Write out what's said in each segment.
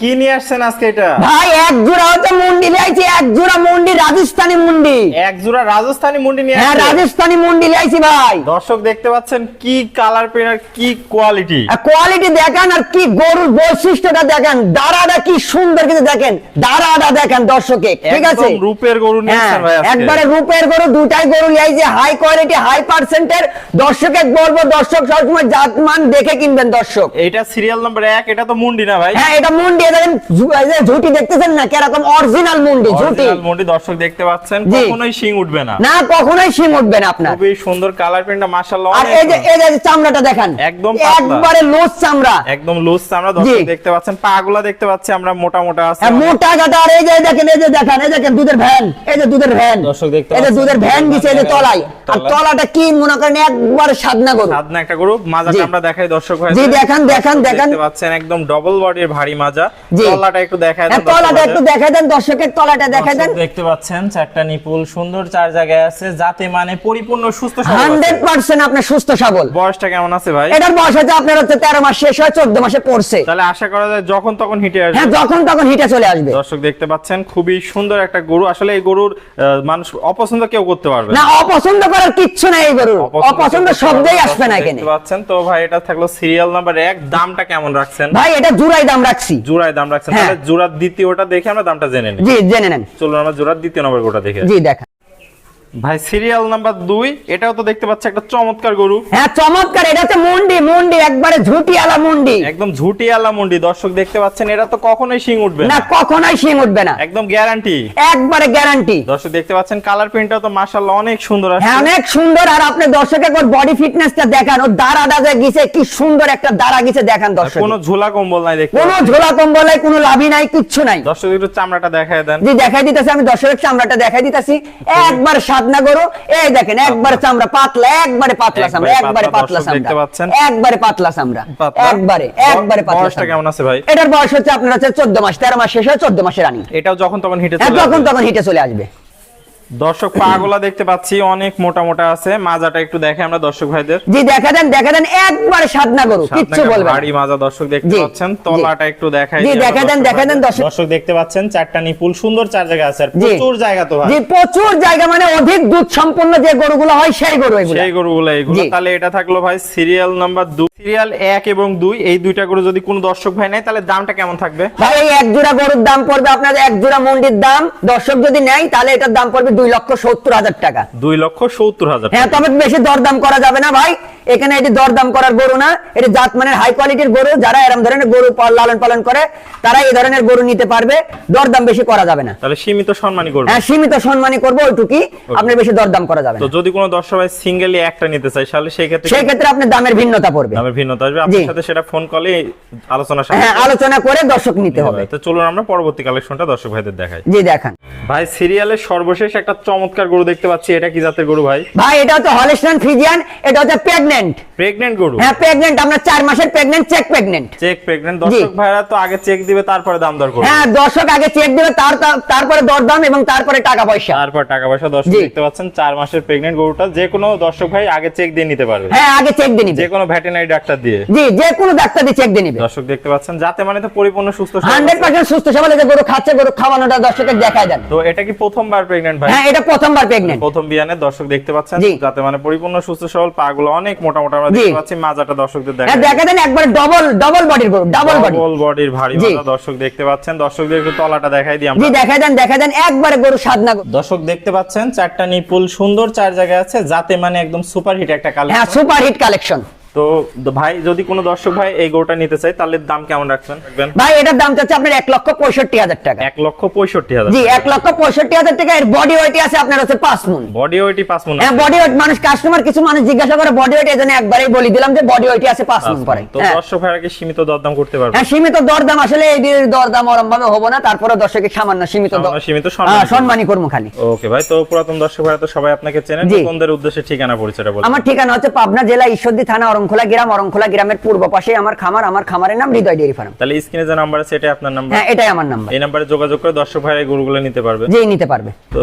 কি নিয়ে আসছেন আজকে এটা? ভাই এক জোড়া হচ্ছে মুন্ডি লাইছি এক জোড়া মুন্ডি রাজস্থানি মুন্ডি। এক জোড়া রাজস্থানী মুন্ডি নিয়ে হ্যাঁ রাজস্থানি মুন্ডি লাইছি ভাই। দর্শক দেখতে পাচ্ছেন কি কালার পেন আর কি কোয়ালিটি কোয়ালিটি দেখেন আর কি গরুর বৈশিষ্ট্যটা দেখেন। দাঁড়াটা কি সুন্দর কিন্তু দেখেন। দাঁড়াটা দেখেন দর্শকে ঠিক আছে? রূপের গরু ভাই একবারে রূপের গরু দুটাই গরু লাইছে হাই কোয়ালিটি হাই পার্সেন্টের দর্শকে বলব দর্শক সবসময় জাতমান দেখে কিনবেন দর্শক। এটা সিরিয়াল নাম্বার এক এটা তো মুন্ডি না ভাই? হ্যাঁ এটা মুন্ডি এটা দেখেন ঝু- এই যে ঝুটি দেখতেছেন না? কীরকম অরিজিনাল মুন্ডি ঝুটি? মুন্ডি দর্শক দেখতে পাচ্ছেন কখনোই শিং উঠবে না। না কখনোই শিং উঠবে না আপনার। খুবই সুন্দর কালার প্রিন্টটা মাশাআল্লাহ আর এই যে এই যে চামড়াটা দেখেন একদম একবারে লুজ চামড়া। একদম লুজ আমরা দর্শক দেখতে পাচ্ছেন পাগুলা দেখতে পাচ্ছি আমরা মোটা মোটা আছে মোটা গাটা আর এই যে দেখেন এই যে দেখেন এই দেখেন দুধের ভ্যান এই যে দুধের ভ্যান। দর্শক দেখতে এই যে পাচ্ছেন, দুধের ভ্যান দিছে এই যে তলায়। আর তলাটা কি মনে করেন একবার সাদনা গরু। সাদনা একটা গরু মাজাটা জি। আমরা দেখাই দর্শক ভাই জি, দেখান, দেখান, দেখান। দেখতে পাচ্ছেন একদম ডবল বডির ভারী মাজা। তলাটা একটু দেখায় হ্যাঁ, দেন দর্শক তলাটা একটু ভাইদের। দেন দর্শকের তলাটা দেখাই দেন। দেখতে পাচ্ছেন চারটা নিপুল সুন্দর চার জায়গায় আছে যাতে মানে পরিপূর্ণ সুস্থ সবল আছে। হান্ড্রেড পার্সেন্ট সুস্থ সবল। বয়সটা কেমন আছে ভাই? এটার বয়স হচ্ছে আপনার হচ্ছে তেরো মাস শেষ হয় চোদ্দ মাসে পড়ছে। তাহলে আশা করা যায় যখন তখন হিটে আসবে। হ্যাঁ যখন তখন হিটে চলে আসবে। দর্শক দেখতে পাচ্ছেন খুবই সুন্দর একটা গরু। আসলে এই গরুর মানুষ অপছন্দ কেউ করতে পারবে না অপছন্দ করার কিচ্ছু নাই এই গরুর। অপছন্দ শব্দেই আসবে না দর্শক এখানে। দেখতে পাচ্ছেন তো ভাই এটা থাকল সিরিয়াল নাম্বার এক। দামটা কেমন রাখছেন? ভাই এটা জুড়াই দাম রাখছি। জোড়ায় দাম রাখছেন হ্যাঁ। তাহলে জোড়ার দ্বিতীয়টা দেখে আমরা দামটা জেনে নিই জি জেনে নেন চলুন আমরা জোড়ার দ্বিতীয় নম্বর গোটা দেখে। জি দেখান ভাই সিরিয়াল নাম্বার দুই এটাও তো দেখতে পাচ্ছি একটা চমৎকার গরু। হ্যাঁ চমৎকার এটা হচ্ছে মুন্ডি মুন্ডি একবারে ঝুটিয়ালা মুন্ডি। একদম ঝুটি আলা মুন্ডি দর্শক দেখতে পাচ্ছেন এটা তো কখনোই শিং উঠবে না। কখনোই শিং উঠবে না। একদম গ্যারান্টি একবারে গ্যারান্টি দর্শক দেখতে পাচ্ছেন কালার প্রিন্টটাও তো মাশাআল্লাহ অনেক সুন্দর আছে হ্যাঁ অনেক সুন্দর আর আপনি দর্শকের বডি ফিটনেসটা দেখান ও দাঁড়া দাঁড়া গেছে কি সুন্দর একটা দাঁড়া গেছে দেখান দর্শক কোনো ঝোলা কম্বল নাই দেখতে কোনো। ঝোলা কম্বলে কোনো লাভই নাই কিচ্ছু নাই। দর্শক একটু চামড়াটা দেখায় দেন। জি দেখাই দিতেছি আমি দর্শকের চামড়াটা দেখাই দিতেছি। একবার সাদনা করো। এই দেখেন একবারে চামড়া পাতলা একবারে পাতলা চামড়া একবারে পাতলা, চামড়া। একবারে পাতলা চামড়া। একবারে একবারে পাতলা বয়সটা। কেমন আছে ভাই? এটার বয়স হচ্ছে আপনার হচ্ছে চোদ্দ মাস তেরো মাস শেষ হয় চোদ্দ মাসের রানী। এটাও যখন তখন হিটে হ্যাঁ চলে তখন তখন হিটে চলে আসবে। দর্শক পাগুলা দেখতে পাচ্ছি অনেক মোটা মোটা আছে। মাজাটা একটু দেখে আমরা দর্শক ভাইদের। জি দেখা দেন দেখা দেন একবারে সাদনা গরু কিচ্ছু সাতনাকা বলবে না। ভারী মাজা দর্শক দেখতে পাচ্ছেন তলাটা একটু দেখাই জি, দেখা দেন, দেখা দেন, দর্শক- দর্শক দেখতে পাচ্ছেন চারটা নিপুল সুন্দর চার জায়গা আছে। আর প্রচুর জায়গা তো ভাই। জি প্রচুর জায়গা মানে অধিক দুধ সম্পন্ন যে গরুগুলো হয় সেই গরু এগুলো। সেই গরুগুলো এইগুলো জি। তাহলে এটা থাকল ভাই সিরিয়াল নাম্বার দুই। সিরিয়াল এক এবং দুই এই দুইটা গরু যদি কোনো দর্শক ভাই নেয় তাহলে দামটা কেমন থাকবে? ভাই এই এক জোড়া গরুর দাম পড়বে আপনার এক জোড়া মন্ডির দাম। দর্শক যদি নেয় তাহলে এটার দাম পড়বে দুই লক্ষ সত্তর হাজার টাকা। দুই লক্ষ সত্তর হাজার হ্যাঁ তবে বেশি দরদাম করা যাবে না ভাই। এখানে এটি দরদাম করার গরু না এটি জাত মানের হাই কোয়ালিটির গরু যারা এরকম ধরনের গরু লালন পালন করে তারা এই ধরনের গরু নিতে পারবে দরদাম বেশি করা যাবে না। তাহলে সীমিত সম্মানই করবে হ্যাঁ সীমিত সম্মানই করব ওইটুকি আপনার বেশি দরদাম করা যাবে তো যদি কোনো দর্শক ভাই সিঙ্গেলি একটা নিতে চাই তাহলে সেই ক্ষেত্রে সেই ক্ষেত্রে আপনার দামের ভিন্নতা পড়বে। দামের ভিন্নতা আসবে। আপনার সাথে সেটা ফোন কলে আলোচনা হ্যাঁ আলোচনা করে দর্শক নিতে হবে। তো চলুন আমরা পরবর্তী কালেকশনটা দর্শক ভাইদের দেখাই। জি দেখান। ভাই সিরিয়ালের সর্বশেষ একটা চমৎকার গরু দেখতে পাচ্ছি। এটা কি জাতের গরু ভাই? ভাই এটা হচ্ছে হলিস্টান ফ্রিজিয়ান এটা হচ্ছে প্রেগনেন্ট প্রেগনেন্ট গরু। হ্যাঁ প্রেগনেন্ট আপনার চার মাসের pregnant check pregnant check pregnant দর্শক ভাইরা তো আগে চেক দিবে তারপরে দাম দর করবে। হ্যাঁ দর্শক আগে চেক দেবে তার তার- তারপরে দরদাম এবং তারপরে টাকা পয়সা। তারপর টাকা পয়সা দর্শক দেখতে পাচ্ছেন চার মাসের প্রেগনেন্ট গরুটা যে কোনো দর্শক ভাই আগে চেক দিয়ে নিতে পারবে। হ্যাঁ আগে চেক দিয়ে নিবে। যে কোনো ভেটেনারি ডাক্তার দিয়ে। জি যে কোনো ডাক্তার দিয়ে চেক দিয়ে নিবে। দর্শক দেখতে পাচ্ছেন যাতে মানে তো পরিপূর্ণ সুস্থ সবল হান্ড্রেড আছে। পার্সেন্ট সুস্থ সবল যে গরু খাচ্ছে গরু খাওয়ানোটা দর্শকের দেখায় দেন। তো এটা কি প্রথমবার প্রেগনেন্ট ভাই? হ্যাঁ এটা প্রথমবার প্রেগনেন্ট প্রথম বিয়ানে দর্শক দেখতে পাচ্ছেন যাতে মানে পরিপূর্ণ সুস্থ সবল পা গুলো অনেক মোটা মোটা আমরা দেখতে পাচ্ছি মাজাটা দর্শকদের হ্যাঁ দেখা দেখা দেন একবার ডবল ডবল বডির গরু ডাবল বডি ডবল বডির ভারী মাজা দর্শক দেখতে পাচ্ছেন। দর্শকদের একটু তলাটা দেখাই দিই জি দেখা দেন দেখা দেন একবারে গরু সাদনা। দর্শক দেখতে পাচ্ছেন চারটা নিপুল সুন্দর চার জায়গায় আছে যাতে মানে একদম সুপার হিট একটা হ্যাঁ কালেকশন সুপার হিট কালেকশন তো ভাই যদি কোনো দর্শক ভাই এই গরুটা নিতে চাই তাহলে দাম কেমন রাখবেন? রাখবেন? ভাই এটার দাম চাচ্ছে আপনার এক লক্ষ পঁয়ষট্টি হাজার টাকা। এক লক্ষ পঁয়ষট্টি হাজার জি এক লক্ষ পঁয়ষট্টি হাজার টাকা। এর বডি ওয়েট আছে আপনার হচ্ছে পাঁচ মুন। বডি ওয়েটি পাঁচ মন হ্যাঁ বডি ওয়েট মানুষ কাস্টমার কিছু মানুষ জিজ্ঞাসা করে বডি ওয়েট এজন্য একবারই বলি দিলাম যে বডি ওয়েট আছে পাঁচ মুন পরে। তো হ্যাঁ। দর্শক ভাইরা কি সীমিত দরদাম করতে পারবে? হ্যাঁ সীমিত দরদাম আসলে এই দরদাম ওরম ভাবে হব না তারপরে দর্শকের সামান্য সীমিত সীমিত সম্মানী হ্যাঁ, করব। খালি। ওকে ভাই তো পুরাতন দর্শক ভাইরা তো সবাই আপনাকে চেনেন। কোনদের উদ্দেশ্যে ঠিকানা পরিচয়টা বলুন। আমার ঠিকানা হচ্ছে পাবনা জেলা ঈশ্বরদী থানা অরঙ্গ অরংখোলা গ্রাম অরংখোলা গ্রামের পূর্ব পাশে আমার খামার আমার খামারের নাম হৃদয় ডেয়ারি ফার্ম। তাহলে স্ক্রিনে যে নাম্বার আছে এটাই আপনার নাম্বার? হ্যাঁ এটাই আমার নাম্বার। এই নাম্বারে যোগাযোগ করে দর্শক ভাইরা গরুগুলো নিতে পারবে। জি নিতে পারবে। তো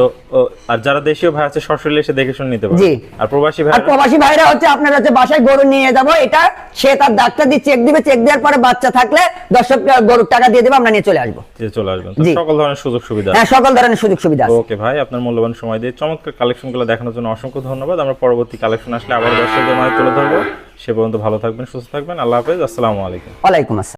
আর যারা দেশীয় ভাই আছে সরাসরি এসে দেখে শুনে নিতে পারবে। জি। আর প্রবাসী ভাই আর প্রবাসী ভাইরা হচ্ছে আপনার হচ্ছে বাসায় গরু নিয়ে যাব এটা সে তার ডাক্তার দিয়ে চেক দিবে চেক দেওয়ার পরে বাচ্চা থাকলে দর্শক গরুর টাকা দিয়ে দেবে আমরা নিয়ে চলে আসব। চলে আসবেন। তো সকল ধরনের সুযোগ সুবিধা হ্যাঁ সকল ধরনের সুযোগ সুবিধা আছে। ওকে ভাই আপনার মূল্যবান সময় দিয়ে চমৎকার কালেকশনগুলো দেখানোর জন্য অসংখ্য ধন্যবাদ। আমরা পরবর্তী কালেকশন আসলে আবার দর্শকদের মাঝে তুলে ধরবো। সে পর্যন্ত ভালো থাকবেন সুস্থ থাকবেন। আল্লাহ হাফেজ আসসালামু আলাইকুম। ওয়ালাইকুম আসসালাম।